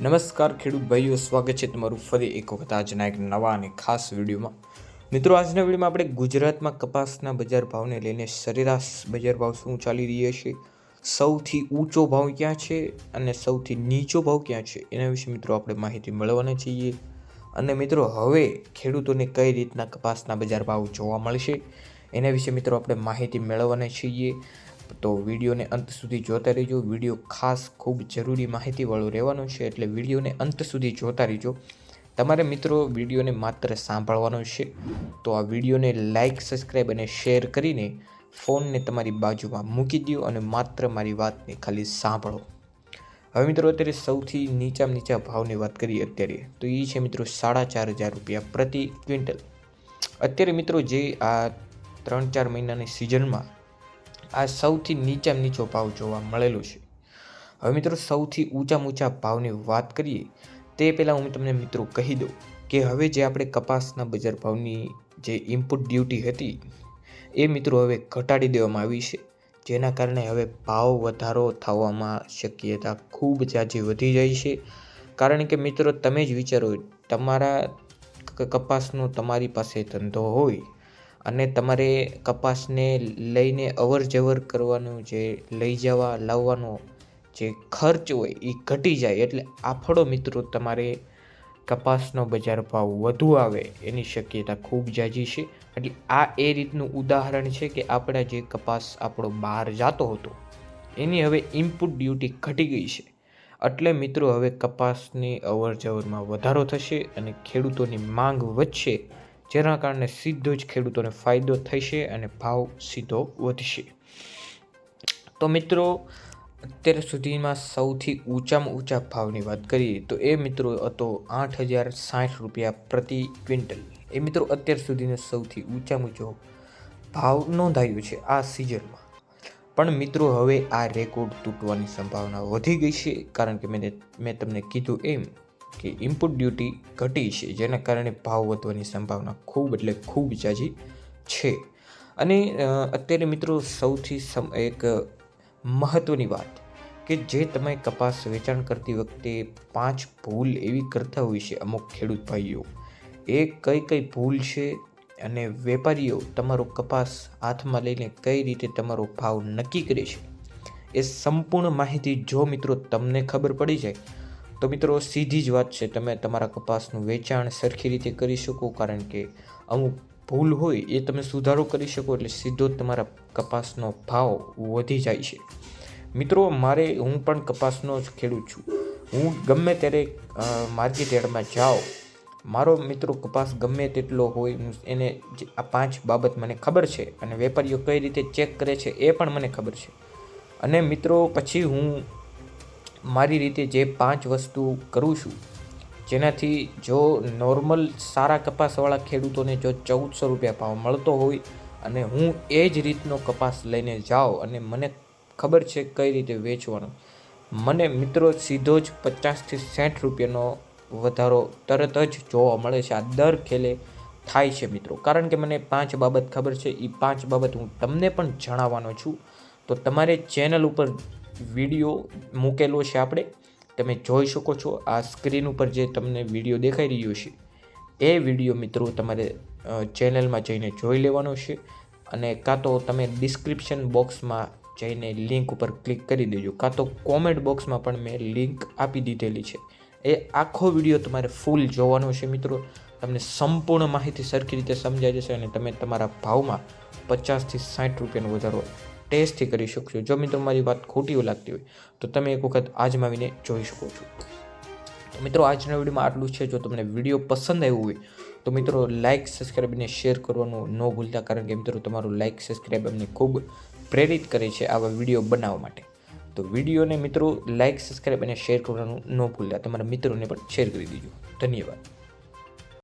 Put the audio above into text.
નમસ્કાર ખેડૂત ભાઈઓ, સ્વાગત છે તમારું ફરી એક વખત આજના એક નવા અને ખાસ વિડીયોમાં. મિત્રો, આજના વિડીયોમાં આપણે ગુજરાતમાં કપાસના બજાર ભાવને લઈને સરેરાશ બજાર ભાવ શું ચાલી રહ્યા છે? સૌથી ઊંચો ભાવ ક્યાં છે અને સૌથી નીચો ભાવ ક્યાં છે? એના વિશે મિત્રો આપણે માહિતી મેળવવાના છીએ. અને મિત્રો, હવે ખેડૂતોને કઈ રીતના કપાસના બજાર ભાવ જોવા મળશે? એના વિશે મિત્રો આપણે માહિતી મેળવવાના છીએ. તો વિડીયોને અંત સુધી જોતા રહેજો. વીડિયો ખાસ ખૂબ જરૂરી માહિતીવાળો રહેવાનો છે એટલે વિડીયોને અંત સુધી જોતા રહેજો. તમારે મિત્રો, વિડીયોને માત્ર સાંભળવાનો છે. તો આ વિડીયોને લાઇક સબસ્ક્રાઈબ અને શેર કરીને ફોનને તમારી બાજુમાં મૂકી દો અને માત્ર મારી વાતને ખાલી સાંભળો. હવે મિત્રો, અત્યારે સૌથી નીચામાં નીચા ભાવની વાત કરીએ અત્યારે, તો એ છે મિત્રો સાડા ચાર હજાર રૂપિયા પ્રતિ ક્વિન્ટલ. અત્યારે મિત્રો, જે આ ત્રણ ચાર મહિનાની સિઝનમાં આ સૌથી નીચામાં નીચો ભાવ જોવા મળેલો છે. હવે મિત્રો, સૌથી ઊંચામાં ઊંચા ભાવની વાત કરીએ, તે પહેલાં હું તમને મિત્રો કહી દઉં કે હવે જે આપણે કપાસના બજાર ભાવની જે ઇનપુટ ડ્યુટી હતી, એ મિત્રો હવે ઘટાડી દેવામાં આવી છે. જેના કારણે હવે ભાવ વધારો થવામાં શક્યતા ખૂબ ઝાઝી વધી જાય છે. કારણ કે મિત્રો, તમે જ વિચારો, તમારા કપાસનો તમારી પાસે ધંધો હોય અને તમારે કપાસને લઈને અવર જવર કરવાનું, જે લઈ જવા, લાવવાનો જે ખર્ચ હોય એ ઘટી જાય. એટલે આફળો મિત્રો, તમારે કપાસનો બજાર ભાવ વધુ આવે એની શક્યતા ખૂબ જાજી છે. એટલે આ એ રીતનું ઉદાહરણ છે કે આપણા જે કપાસ આપણો બહાર જતો હતો, એની હવે ઇનપુટ ડ્યુટી ઘટી ગઈ છે. એટલે મિત્રો, હવે કપાસની અવર જવરમાં વધારો થશે અને ખેડૂતોની માંગ વધશે. જેના કારણે સીધો જ ખેડૂતોને ફાયદો થશે અને ભાવ સીધો વધશે. તો મિત્રો, અત્યાર સુધીમાં સૌથી ઊંચામાં ઊંચા ભાવની વાત કરીએ તો એ મિત્રો હતો આઠ હજાર સાઠ રૂપિયા પ્રતિ ક્વિન્ટલ. એ મિત્રો અત્યાર સુધીનો સૌથી ઊંચામાં ઊંચો ભાવ નોંધાયો છે આ સિઝનમાં. પણ મિત્રો, હવે આ રેકોર્ડ તૂટવાની સંભાવના વધી ગઈ છે કારણ કે મેં મેં તમને કીધું એમ કે ઇનપુટ ડ્યુટી ઘટી છે, જેના કારણે ભાવ વધવાની સંભાવના ખૂબ એટલે ખૂબ જાજી છે. અને અત્યારે મિત્રો સૌથી એક મહત્ત્વની વાત કે જે તમે કપાસ વેચાણ કરતી વખતે પાંચ ભૂલ એવી કરતા હોય છે અમુક ખેડૂત ભાઈઓ. એ કઈ કઈ ભૂલ છે અને વેપારીઓ તમારો કપાસ હાથમાં લઈને કઈ રીતે તમારો ભાવ નક્કી કરે છે? એ સંપૂર્ણ માહિતી જો મિત્રો તમને ખબર પડી જાય તો મિત્રો, સીધી જ વાત છે, તમે તમારા કપાસનું વેચાણ સરખી રીતે કરી શકો, કારણ કે અમુક ભૂલ હોય એ તમે સુધારો કરી શકો, એટલે સીધો જ તમારા કપાસનો ભાવ વધી જાય છે. મિત્રો, મારે, હું પણ કપાસનો જ ખેડૂત છું. હું ગમે ત્યારે માર્કેટ યાર્ડમાં જાઉં, મારો મિત્રો કપાસ ગમે તેટલો હોય એને આ પાંચ બાબત મને ખબર છે, અને વેપારીઓ કઈ રીતે ચેક કરે છે એ પણ મને ખબર છે. અને મિત્રો, પછી હું મારી રીતે જે પાંચ વસ્તુ કરું છું, જેનાથી જો નોર્મલ સારા કપાસવાળા ખેડૂતોને જો ચૌદસો રૂપિયા ભાવ મળતો હોય અને હું એ જ રીતનો કપાસ લઈને જાઉં અને મને ખબર છે કઈ રીતે વેચવાનો, મને મિત્રો સીધો જ પચાસથી સાઠ રૂપિયાનો વધારો તરત જ જોવા મળે છે. આ દર ખેલે થાય છે મિત્રો. કારણ કે મને પાંચ બાબત ખબર છે. એ પાંચ બાબત હું તમને પણ જણાવવાનો છું. તો તમારે ચેનલ ઉપર વીડિયો મૂકેલો છે આપણે, તમે જોઈ શકો છો આ સ્ક્રીન ઉપર જે તમને વીડિયો દેખાઈ રહ્યો છે, એ વીડિયો મિત્રો તમારે ચેનલમાં જઈને જોઈ લેવાનો છે અને કાં તો તમે ડિસ્ક્રિપ્શન બોક્સમાં જઈને લિંક ઉપર ક્લિક કરી દેજો. કાં તો કોમેન્ટ બોક્સમાં પણ મેં લિંક આપી દીધેલી છે. એ આખો વીડિયો તમારે ફૂલ જોવાનો છે મિત્રો. તમને સંપૂર્ણ માહિતી સરખી રીતે સમજાઈ જશે અને તમે તમારા ભાવમાં પચાસથી સાઠ રૂપિયાનો વધારો ટેસ્ટથી કરી શકશો. જો મિત્રો મારી વાત ખોટી લાગતી હોય, તો તમે એક વખત આજમાવીને જોઈ શકો છો. તો મિત્રો, આજના વિડીયોમાં આટલું છે. જો તમને વીડિયો પસંદ આવ્યો હોય, તો મિત્રો લાઇક સબસ્ક્રાઈબ અને શેર કરવાનું ન ભૂલતા, કારણ કે મિત્રો તમારું લાઇક સબસ્ક્રાઈબ અમને ખૂબ પ્રેરિત કરે છે આવા વીડિયો બનાવવા માટે. તો વિડીયોને મિત્રો લાઇક સબસ્ક્રાઈબ અને શેર કરવાનું ન ભૂલતા. તમારા મિત્રોને પણ શેર કરી દીજો. ધન્યવાદ.